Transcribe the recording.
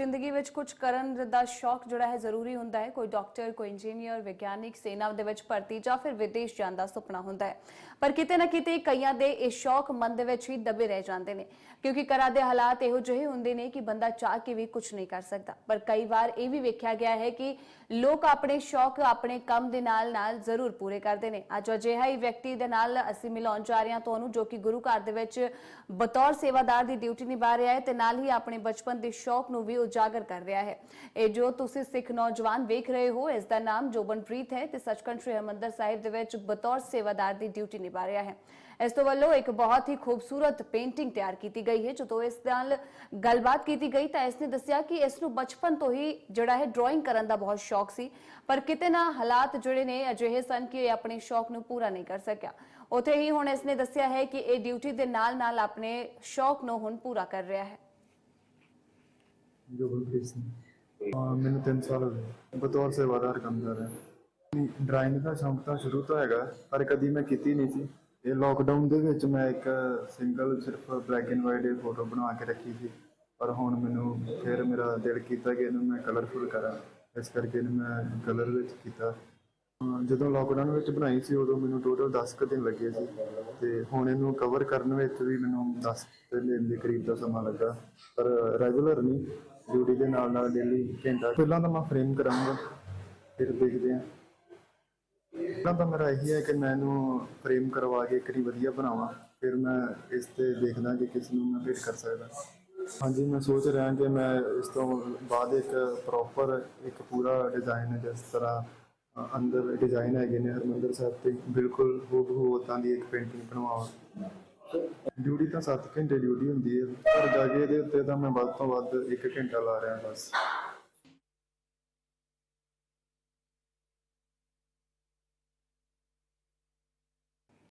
ਜ਼ਿੰਦਗੀ ਵਿੱਚ ਕੁਝ ਕਰਨ ਦਾ ਸ਼ੌਕ ਜਿਹੜਾ ਹੈ ਜ਼ਰੂਰੀ ਹੁੰਦਾ ਹੈ। ਕੋਈ ਡਾਕਟਰ ਕੋਈ ਇੰਜੀਨੀਅਰ ਵਿਗਿਆਨਿਕ ਸੈਨਾ ਦੇ ਵਿੱਚ ਭਰਤੀ ਜਾਂ ਫਿਰ ਵਿਦੇਸ਼ ਜਾਣ ਦਾ ਸੁਪਨਾ ਹੁੰਦਾ ਹੈ। ਪਰ ਕਿਤੇ ਨਾ ਕਿਤੇ ਕਈਆਂ ਦੇ ਇਹ ਸ਼ੌਕ ਮਨ ਦੇ ਵਿੱਚ ਹੀ ਦਬੇ ਰਹਿ ਜਾਂਦੇ ਨੇ। ਕਿਉਂਕਿ ਘਰਾਂ ਦੇ ਹਾਲਾਤ ਇਹੋ ਜਿਹੇ ਹੁੰਦੇ ਨੇ ਕਿ ਬੰਦਾ ਚਾਹ ਕੇ ਵੀ ਕੁਝ ਨਹੀਂ ਕਰ ਸਕਦਾ। ਪਰ ਕਈ ਵਾਰ ਇਹ ਵੀ ਵੇਖਿਆ ਗਿਆ ਹੈ ਕਿ ਲੋਕ ਆਪਣੇ ਸ਼ੌਕ, ਆਪਣੇ ਕੰਮ ਦੇ ਨਾਲ ਨਾਲ ਜ਼ਰੂਰ ਪੂਰੇ ਕਰਦੇ ਨੇ। ਅੱਜ ਅਜਿਹਾ ਹੀ ਵਿਅਕਤੀ ਦੇ ਨਾਲ ਅਸੀਂ ਮਿਲਾਉਣ ਜਾ ਰਹੇ ਹਾਂ ਤੁਹਾਨੂੰ, ਜੋ ਕਿ ਗੁਰੂ ਘਰ ਦੇ ਵਿੱਚ ਬਤੌਰ ਸੇਵਾਦਾਰ ਦੀ ਡਿਊਟੀ ਨਿਭਾ ਰਿਹਾ ਹੈ ਤੇ ਨਾਲ ਹੀ ਆਪਣੇ ਬਚਪਨ ਦੇ ਸ਼ੌਕ ਨੂੰ ਵੀ ਉਜਾਗਰ ਕਰ ਰਿਹਾ ਹੈ। ਇਹ ਜੋ ਤੁਸੀਂ ਸਿੱਖ ਨੌਜਵਾਨ ਵੇਖ ਰਹੇ ਹੋ, ਇਸ ਦਾ ਨਾਮ ਜੋਬਨਪ੍ਰੀਤ ਹੈ ਤੇ ਸੱਚਖੰਡ ਸ੍ਰੀ ਹਰਿਮੰਦਰ ਸਾਹਿਬ ਦੇ ਵਿੱਚ ਬਤੌਰ ਸੇਵਾਦਾਰ ਦੀ ਡਿਊਟੀ ਨਿਭਾ ਰਿਹਾ ਹੈ। ਇਸ ਤੋਂ ਵੱਲੋਂ ਇੱਕ ਬਹੁਤ ਹੀ ਖੂਬਸੂਰਤ ਪੇਂਟਿੰਗ ਤਿਆਰ ਕੀਤੀ ਗਈ ਹੈ, ਜਦੋਂ ਇਸ ਨਾਲ ਗੱਲਬਾਤ ਕੀਤੀ ਗਈ ਤਾਂ ਇਸ ਨੇ ਦੱਸਿਆ ਕਿ ਇਸ ਨੂੰ ਬਚਪਨ ਤੋਂ ਹੀ ਜਿਹੜਾ ਹੈ ਡਰਾਇੰਗ ਕਰਨ ਦਾ ਬਹੁਤ ਸ਼ੌਕ ਸੀ, ਪਰ ਕਿਤੇ ਨਾ ਹਾਲਾਤ ਜਿਹੜੇ ਨੇ ਅਜਿਹੇ ਸਨ ਕਿ ਇਹ ਆਪਣੇ ਸ਼ੌਕ ਨੂੰ ਪੂਰਾ ਨਹੀਂ ਕਰ ਸਕਿਆ। ਉਥੇ ਹੀ ਹੁਣ ਇਸ ਨੇ ਦੱਸਿਆ ਹੈ ਕਿ ਇਹ ਡਿਊਟੀ ਦੇ ਨਾਲ ਨਾਲ ਆਪਣੇ ਸ਼ੌਕ ਨੂੰ ਹੁਣ ਪੂਰਾ ਕਰ ਰਿਹਾ ਹੈ। ਜੋਬਨਪ੍ਰੀਤ ਸਿੰਘ ਹਾਂ, ਮੈਨੂੰ 3 ਸਾਲ ਹੋ ਗਏ। ਬਤੌਰ ਸੇਵਾਦਾਰ ਕੰਮ ਕਰ ਰਿਹਾ। ਡਰਾਇੰਗ ਦਾ ਸ਼ੌਂਕ ਤਾਂ ਸ਼ੁਰੂ ਤੋਂ ਹੈਗਾ, ਪਰ ਕਦੀ ਮੈਂ ਕੀਤੀ ਨਹੀਂ ਸੀ। ਇਹ ਲੋਕਡਾਊਨ ਦੇ ਵਿੱਚ ਮੈਂ ਇੱਕ ਸਿੰਗਲ ਸਿਰਫ ਬਲੈਕ ਐਂਡ ਵਾਈਟ ਫੋਟੋ ਬਣਾ ਕੇ ਰੱਖੀ ਸੀ। ਪਰ ਹੁਣ ਮੈਨੂੰ ਫਿਰ ਮੇਰਾ ਦਿਲ ਕੀਤਾ ਕਿ ਇਹਨੂੰ ਮੈਂ ਕਲਰਫੁਲ ਕਰਾਂ। ਇਸ ਕਰਕੇ ਇਹਨੂੰ ਮੈਂ ਕਲਰ ਵਿੱਚ ਕੀਤਾ। ਜਦੋਂ ਲੋਕਡਾਊਨ ਵਿੱਚ ਬਣਾਈ ਸੀ, ਉਦੋਂ ਮੈਨੂੰ ਟੋਟਲ 10 ਕੁ ਦਿਨ ਲੱਗੇ ਸੀ। ਤੇ ਹੁਣ ਇਹਨੂੰ ਕਵਰ ਕਰਨ ਵਿੱਚ ਵੀ ਮੈਨੂੰ 10 ਦਿਨ ਦੇ ਕਰੀਬ ਦਾ ਸਮਾਂ ਲੱਗਾ। ਪਰ ਰੈਗੂਲਰ ਨਹੀਂ ਡਿਊਟੀ ਦੇ ਨਾਲ ਨਾਲ ਡੇਲੀ ਘੰਟਾ ਪਹਿਲਾਂ ਤਾਂ ਮੈਂ ਫਰੇਮ ਕਰਾਂਗਾ, ਫਿਰ ਦੇਖਦੇ ਹਾਂ। ਪਹਿਲਾਂ ਤਾਂ ਮੇਰਾ ਇਹੀ ਹੈ ਕਿ ਮੈਂ ਇਹਨੂੰ ਫਰੇਮ ਕਰਵਾ ਕੇ ਇੱਕ ਵਧੀਆ ਬਣਾਵਾਂ, ਫਿਰ ਮੈਂ ਇਸ ਤੇ ਦੇਖਦਾ ਕਿ ਕਿਸ ਨੂੰ ਮੈਂ ਫਿੱਟ ਕਰ ਸਕਦਾ। ਹਾਂਜੀ, ਮੈਂ ਸੋਚ ਰਿਹਾ ਕਿ ਮੈਂ ਇਸ ਤੋਂ ਬਾਅਦ ਇੱਕ ਪ੍ਰੋਪਰ ਇੱਕ ਪੂਰਾ ਡਿਜ਼ਾਈਨ ਜਿਸ ਤਰ੍ਹਾਂ ਅੰਦਰ ਡਿਜ਼ਾਈਨ ਹੈਗੇ ਨੇ ਹਰਮੰਦਰ ਸਾਹਿਬ ਤੇ ਬਿਲਕੁਲ ਹੂਬਹੂ ਉਦਾਂ ਦੀ ਇੱਕ ਪੇਂਟਿੰਗ ਬਣਵਾਵਾਂ ਡਿਊਟੀ ਤਾਂ 7 ਘੰਟੇ ਡਿਊਟੀ ਹੁੰਦੀ ਹੈ, ਪਰ ਜਾ ਕੇ ਇਹਦੇ ਉੱਤੇ ਤਾਂ ਮੈਂ ਵੱਧ ਤੋਂ ਵੱਧ 1 ਘੰਟਾ ਲਾ ਰਿਹਾ ਬਸ।